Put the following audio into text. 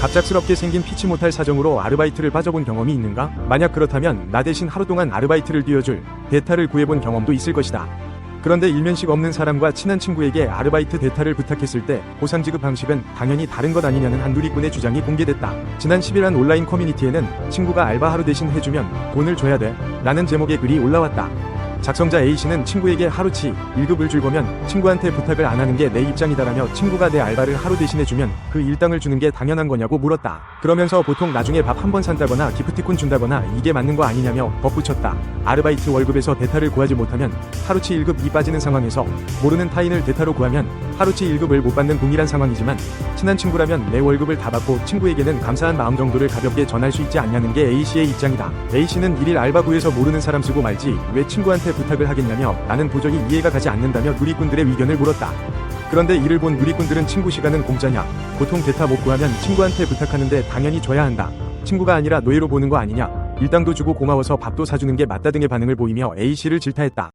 갑작스럽게 생긴 피치 못할 사정으로 아르바이트를 빠져본 경험이 있는가? 만약 그렇다면 나 대신 하루 동안 아르바이트를 뛰어줄 대타를 구해본 경험도 있을 것이다. 그런데 일면식 없는 사람과 친한 친구에게 아르바이트 대타를 부탁했을 때 보상 지급 방식은 당연히 다른 것 아니냐는 한 누리꾼의 주장이 공개됐다. 지난 10일 한 온라인 커뮤니티에는 친구가 알바 하루 대신 해주면 돈을 줘야 돼 라는 제목의 글이 올라왔다. 작성자 A씨는 친구에게 하루치 1급을 줄 거면 친구한테 부탁을 안 하는 게 내 입장이다라며 친구가 내 알바를 하루 대신해 주면 그 일당을 주는 게 당연한 거냐고 물었다. 그러면서 보통 나중에 밥 한 번 산다거나 기프티콘 준다거나 이게 맞는 거 아니냐며 덧붙였다. 아르바이트 월급에서 대타를 구하지 못하면 하루치 1급이 빠지는 상황에서 모르는 타인을 대타로 구하면 하루치 1급을 못 받는 동일한 상황이지만 친한 친구라면 내 월급을 다 받고 친구에게는 감사한 마음 정도를 가볍게 전할 수 있지 않냐는 게 A씨의 입장이다. A씨는 일일 알바 구해서 모르는 사람 쓰고 말지 왜 친구한테 부탁을 하겠냐며 나는 도저히 이해가 가지 않는다며 누리꾼들의 의견을 물었다. 그런데 이를 본 누리꾼들은 친구 시간은 공짜냐? 보통 대타 못 구하면 친구한테 부탁하는데 당연히 줘야 한다. 친구가 아니라 노예로 보는 거 아니냐? 일당도 주고 고마워서 밥도 사주는 게 맞다 등의 반응을 보이며 A씨를 질타했다.